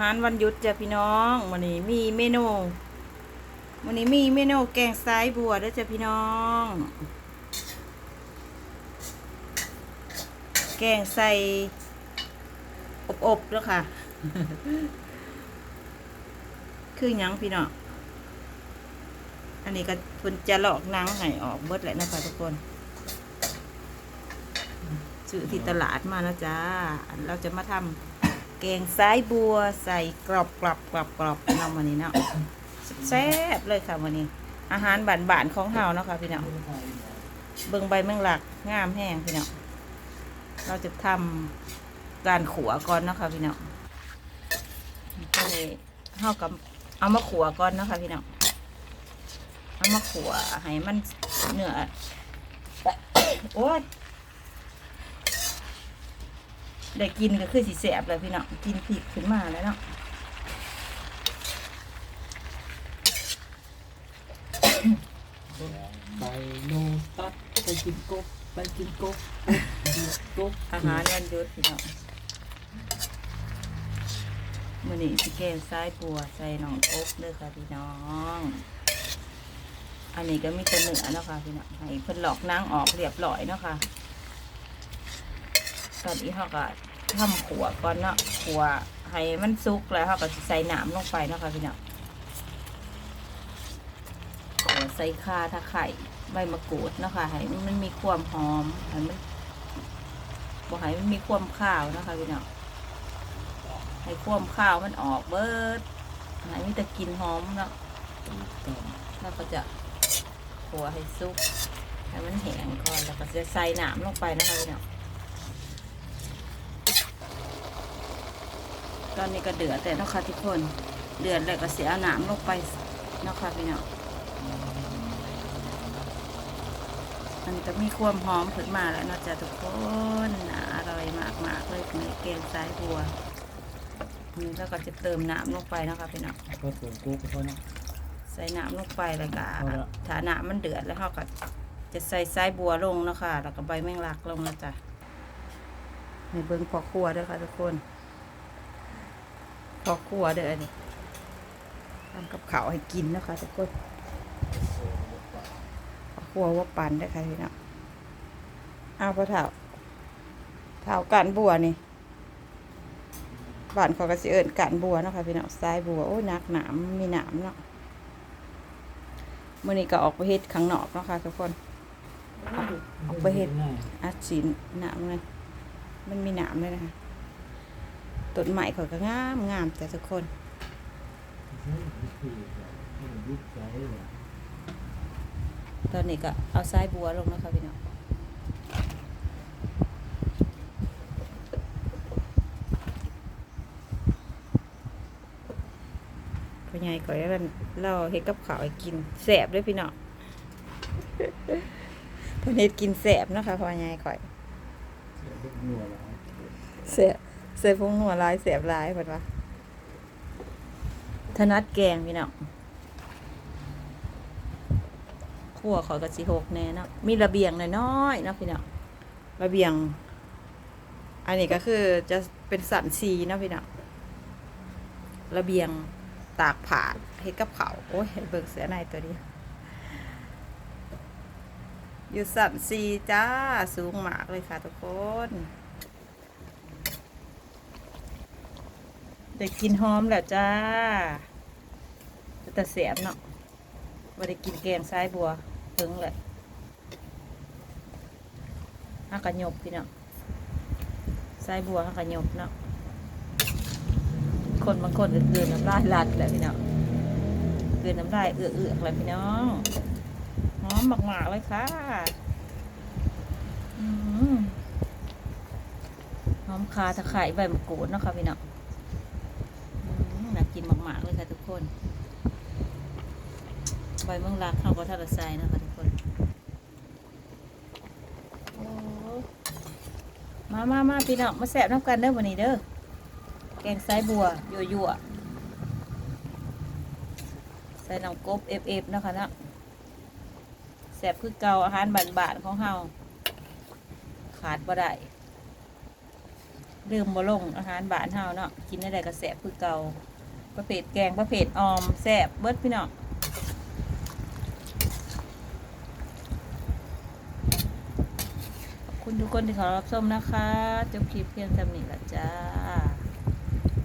หารวันหยุดจ้ะพี่น้องวันนี้มีเมนูวันนี้มีเมนูแกงไซบัวด้วยจ้ะพี่น้อง แกงใส่อบๆแล้วค่ะ คือยังพี่น้องอันนี้ก็เพิ่นจะหลอกนังให้ออกเบิดแหละนะคะทุกคนซื้อที่ตลาดมานะจ๊ะเราจะมาทำ แกงซ้ายบัวใส่กรอบกรอบกรอบกรอบนำวันนี้เนาะแซ่บเลยค่ะวันนี้ อาหารบ้านของเฮาเนาะค่ะพี่เน้องเบิ่งใบแมงลักงามแห้งพี่เน้องเราจะทำการขัวก่อนเนาะค่ะพี่เน้องก็เลยเฮากับเอามาขัวก่อนเนาะค่ะพี่เน้องเอามาขัวให้มันเนื้อโอ้ย ได้กินก็คือสิแสบเลยพี่เน้องกินพริกขึ้นมาแล้วเนาะไปโนตัดไปกินกบไปกินกบกบอาหารวันหยุดพี่เน้องมื้อนี้สิแกงซ้ายบัวใส่หนองอกเด้อค่ะพี่น้อง อันนี้ก็มีแต่เนื้อเนาะค่ะพี่น้องให้เพิ่นหลอกนางออกเรียบร้อยเนาะค่ะ ตอนนี้เขาก็ทำขัวก่อนเนาะขัวให้มันสุกแล้วเขาก็ใส่น้ำลงไปนะคะพี่น้องขัวใส่ข่าตะไคร้ใบมะกรูดนะคะให้มันมีความหอมให้มันบอกให้มันมีความข้าวนะคะพี่น้องให้ความข้าวมันออกเบิดให้มีแต่กลินหอมเนาะแล้วก็จะขัวให้สุกให้มันแห้งก่อนแล้วก็จะใส่น้ำลงไปนะคะพี่น้อง อนนี้ก็เดือดแต่นาะคะทุกคน เดือดแล้วก็เสียเอาน้ำลงไปเนาะคะพี่น้องอันนี้ก็มีความหอมขึ้นมาแล้วเนาะจ๊ะทุกคนน่าอร่อยมากๆเลยในแกงสายบัวอันนี้แล้วก็จะเติมน้ำลงไปเนาะคะพี่น้องก็เปิดกบเขาเนาะใส่น้ำลงไปแล้วก็เอาละถ้าน้ำมันเดือดแล้วเราก็จะใส่สายบัวลงเนาะคะแล้วก็ใบแมงลักลงนะจ๊ะในเบิ้งพอครัวด้วยค่ะทุกคนพ อครัวเด้ออันนี้ทำกับข้าวให้กินนะคะทุกคนพอครัวว่าปันได้อค่ะพี่น้องเอาพอเท่าเท่ากันบัวนี่บ้านเขาก็สิเอิญกันบัวเนาะคะพี่น้องทรายบัวโอ้ยนักหนามมีหนามเนาะมื่อนี้ก็ออกไปเฮ็ดข้างนอกเนาะค่ะทุกคนออกไปเฮ็ดอัดสีหนามเลยมันมีหนามเลยนะคะ ต้นไม้เขาก็งามงามแต่ทุกคนตอนนี้ก็เอาสายบัวลงนะคะพี่น้องพ่อใหญ่ก็ยังเราเฮ็ดกับข้าวให้กินแสบด้วยพี่น้องพ่อเฮ็ดกินแสบเนาะคะพ่อใหญ่ก่อยแสบ แสบพงหัวลายแสบลายเพิ่นว่าถนัดแกงพี่น้องขั่วขอยกระสิหกแน่เนาะมีระเบียงน้อยๆเนาะพี่เนาะระเบียง อันนี้ก็คือจะเป็นสันซีเนาะพี่เนาะระเบียงตากผ้าเฮ็ดกับเขาโอ้ยเบิกเสือในตัวนี้อยู่สันซีจ้าสูงมากเลยค่ะทุกคน ได้กินหอมแล้วจ้าแต่เสียบเนาะว่าได้กินแกงซ้ายบัวถึงเลยฮักกะยบพี่เนาะซ้ายบัวฮักกะยบเนาะคนบางคนก็เกินน้ำลายลัดแหละพี่เนาะเกินน้ำลายเอื้อเอื้อกๆเลยพี่น้องหอมมากๆเลยค่ะอืมหอมคาตะไคร้ใบมะกรูดเนาะค่ะพี่เนาะอืมน่ากินมากๆเลย คนใบเมืองรักเขาก็ทาราไซนะคะทุกคนมามามาพี่น้องมาแสบน้ำกันเด้อวันนี้เด้อแกงไส้บัวยั่วยั่วๆใส่น้ำกบเอฟเอฟนะคะนะแสบคือเก่าอาหารบานๆของเฮาขาดบ่ได้ลืมบ่ลงอาหารบานเฮาเนาะกินได้ก็แซบคือเก่า ประเภทแกงประเภทออมแซ่บเบิดพี่น้องคุณทุกคนที่ขอรับชมนะคะ จบคลิปเพียงจำนี้ละจ้า